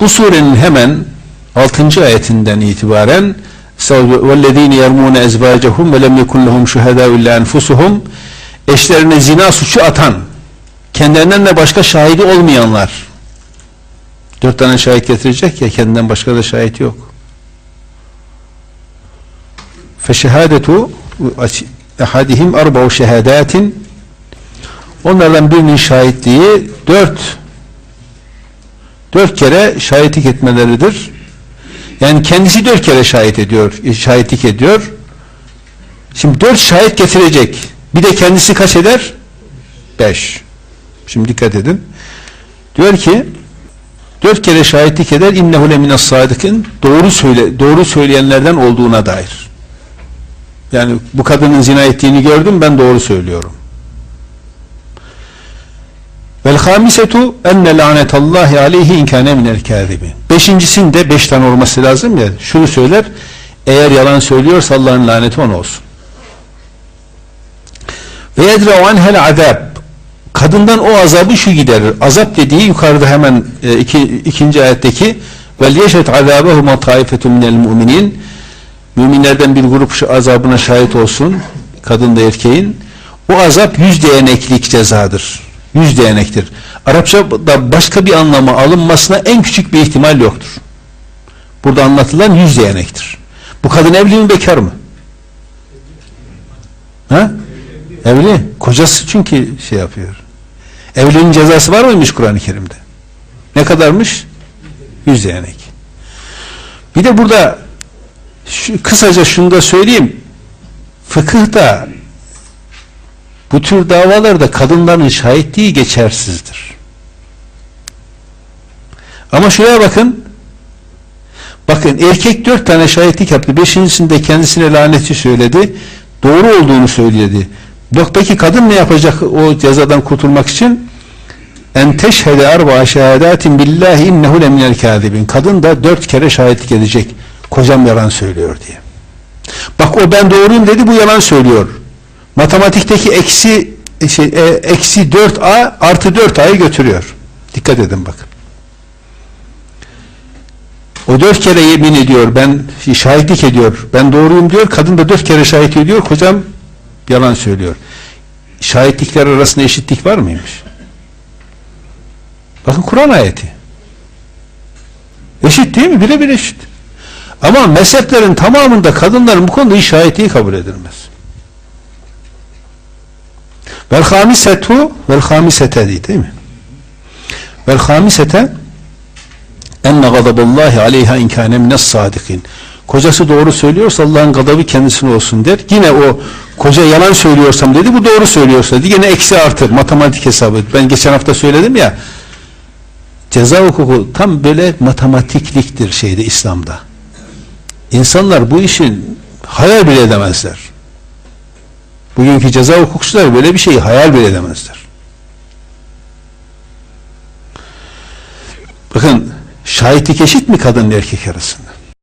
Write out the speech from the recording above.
Bu surenin hemen 6. ayetinden itibaren وَالَّذ۪ينَ يَرْمُونَ اَزْبَاجَهُمْ وَلَمْ يَكُنْ لَهُمْ شُهَدَاءُ اِلَّا اَنْفُسُهُمْ Eşlerine zina suçu atan, kendilerinden de başka şahidi olmayanlar. Dört tane şahit getirecek ya, kendinden başka da şahit yok. فَشَهَادَةُ ehadihim arba'u şehadatin onlardan birinin şahitliği dört dört kere şahitlik etmeleridir. Yani kendisi dört kere şahit ediyor, şahitlik ediyor. Şimdi dört şahit getirecek. Bir de kendisi kaç eder? Beş. Şimdi dikkat edin. Diyor ki dört kere şahitlik eder innehu lemines sadıkın doğru söyle doğru söyleyenlerden olduğuna dair. Yani bu kadının zina ettiğini gördüm ben doğru söylüyorum. Vel hamisetu enne lanetallahi aleyhi inkâne minel kâzibi. Beşincisinde beş tane olması lazım ya. Şunu söyler. Eğer yalan söylüyorsa Allah'ın laneti ona olsun. Ve yedre'u anhel azab. Kadından o azabı şu giderir. Azap dediği yukarıda hemen e, iki, ikinci ayetteki vel yeşet azabehuma taifetun minel mu'minin müminlerden bir grup şu azabına şahit olsun kadın da erkeğin o azap yüz değneklik cezadır yüz değnektir. Arapçada başka bir anlama alınmasına en küçük bir ihtimal yoktur. Burada anlatılan yüz değnektir. Bu kadın evli mi bekar mı? Ha? evli. Kocası çünkü şey yapıyor. Evliliğin cezası var mıymış Kur'an-ı Kerim'de? Ne kadarmış? Yüz değnek. Bir de burada şu, kısaca şunu da söyleyeyim. Fıkıhta bu tür davalarda kadınların şahitliği geçersizdir. Ama şuraya bakın. Bakın erkek dört tane şahitlik yaptı. Beşincisinde kendisine laneti söyledi. Doğru olduğunu söyledi. Bloktaki kadın ne yapacak o cezadan kurtulmak için? En teşhede arba şehadatin billahi innehu leminel kâzibin. Kadın da dört kere şahitlik edecek kocam yalan söylüyor diye. Bak o ben doğruyum dedi bu yalan söylüyor. Matematikteki eksi şey, e, eksi 4a artı 4a'yı götürüyor. Dikkat edin bakın. O dört kere yemin ediyor. Ben şahitlik ediyor. Ben doğruyum diyor. Kadın da dört kere şahit ediyor. Kocam yalan söylüyor. Şahitlikler arasında eşitlik var mıymış? Bakın Kur'an ayeti. Eşit değil mi? Birebir eşit. Ama mezheplerin tamamında kadınların bu konuda şahitliği kabul edilmez. Vel hamisetu vel hamisete değil mi? Vel hamisete enne gadabullahi aleyha inkâne mines sadikin. Kocası doğru söylüyorsa Allah'ın gadabı kendisine olsun der. Yine o koca yalan söylüyorsam dedi bu doğru söylüyorsa dedi. Yine eksi artır matematik hesabı. Ben geçen hafta söyledim ya ceza hukuku tam böyle matematikliktir şeyde İslam'da. İnsanlar bu işin hayal bile edemezler. Bugünkü ceza hukukçular böyle bir şeyi hayal bile edemezler. Bakın şahitlik eşit mi kadın erkek arasında?